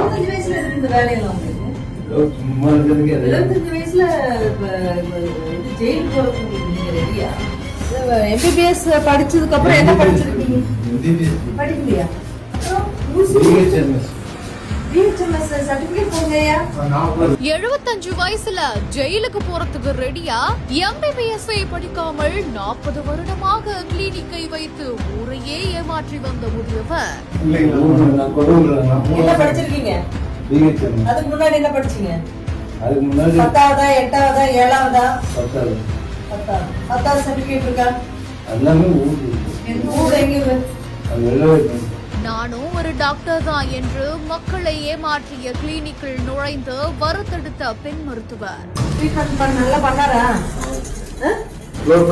இருபத்தஞ்சு வயசுல இருக்கு இந்த வேலையெல்லாம் உங்களுக்கு ஏதோ சும்மா இருக்கிறதுக்கு எது இருபத்தஞ்சு வயசுல ஜெயிலுக்கு போறதுக்கு நீங்க ரெடியா எம்பிபிஎஸ் படிச்சதுக்கு அப்புறம் என்ன படிச்சிருக்கீங்க. படிக்கலையா? எழுபத்தஞ்சு வயசுல ஜெயிலுக்கு போறதுக்கு ரெடியா எம்பிபிஎஸ் படிக்காமல் நாற்பது வருடமாக கிளினிக்கை ஏமாற்றி வந்த முதியவர். என்ன படிச்சிருக்கீங்க. அதுக்கு முன்னாடி என்ன படிச்சீங்க? அதுக்கு முன்னாடி பத்தாவதா எட்டாவதா ஏழாவதா? பத்தாவது. பத்தாவது. பத்தாவது சர்டிபிகேட் இருக்கா? எல்லாமே ஊருக்கு இருக்கு. ஊர் எங்க இருக்கு? அது வெளியே போயிட்டு. நானும் ஒரு டாக்டர் தான் என்று மக்களை ஏமாற்றிய கிளினிக்கில் நுழைந்து வறுத்தெடுத்த பெண் மருத்துவர். ட்ரீட்மெண்ட் நல்லா பண்ணாரா? செக்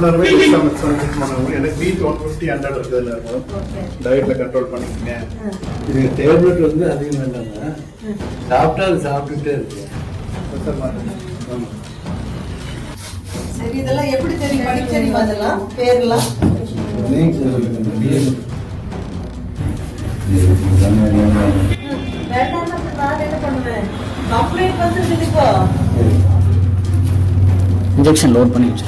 பண்ணுவோம் எனக்கு ஒன் ஃபிஃப்டி ஹண்ட்ரட் இருக்குதுல இருக்கும். ஓகே டயட்ல கண்ட்ரோல் பண்ணிக்கங்க. இதுக்கு டேப்லெட் வந்து அதிகம் வேண்டாங்க சாப்பிட்டா அது சாப்பிட்டுட்டே இருக்கு. சரி இதெல்லாம் எப்படி தெரியும்? படிக்க தெரியுமா அதெல்லாம் பேர்லாம் நீங்க சொல்லுங்க BHMS. வேண்டாம்னா அப்புறம் நான் என்ன பண்ணுவேன்? கம்ப்ளைண்ட் வந்துருக்குது இப்போ. இன்ஜெக்ஷன் லோட் பண்ணி வச்சு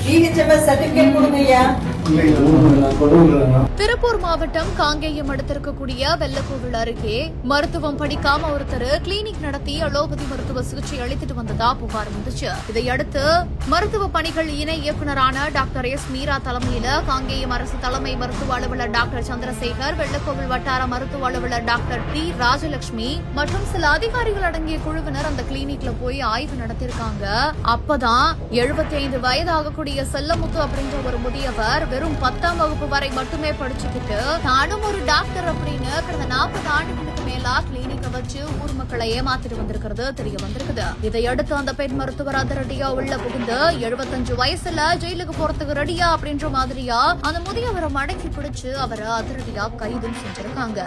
திருப்பூர் மாவட்டம் காங்கேயம் அடுத்திருக்கக்கூடிய வெள்ளக்கோவில் அருகே மருத்துவம் படிக்காம ஒருத்தர் கிளினிக் நடத்தி அலோபதி மருத்துவ சிகிச்சை அளித்துட்டு வந்ததா புகார் வந்துச்சு. இதையடுத்து மருத்துவ பணிகள் இணை இயக்குநரான டாக்டர் எஸ் மீரா தலைமையில காங்கேயம் அரசு தலைமை மருத்துவ அலுவலர் டாக்டர் சந்திரசேகர் வெள்ளக்கோவில் வட்டார மருத்துவ அலுவலர் டாக்டர் டி ராஜலட்சுமி மற்றும் சில அதிகாரிகள் அடங்கிய குழுவினர் அந்த கிளினிக்ல போய் ஆய்வு நடத்திருக்காங்க. அப்பதான் எழுபத்தி ஐந்து வயதாகக்கூடிய செல்லமுத்து அப்படின்ற ஒரு முதியவர் வெறும் பத்தாம் வகுப்பு வரை மட்டுமே படிச்சுக்கிட்டு நானும் ஒரு டாக்டர் அப்படின்னு கடந்த நாற்பது ஆண்டுகளுக்கு மேலா கிளினிக்க வச்சு ஊர் மக்களை ஏமாத்திட்டு வந்திருக்கிறது தெரிய வந்திருக்குது. இதையடுத்து அந்த பெண் மருத்துவர் அதிரடியா உள்ள புகுந்து எழுபத்தஞ்சு வயசுல ஜெயிலுக்கு போறதுக்கு ரெடியா அப்படின்ற மாதிரியா அந்த முதியவரை மடக்கி பிடிச்சு அவரை அதிரடியா கைதும் செஞ்சிருக்காங்க.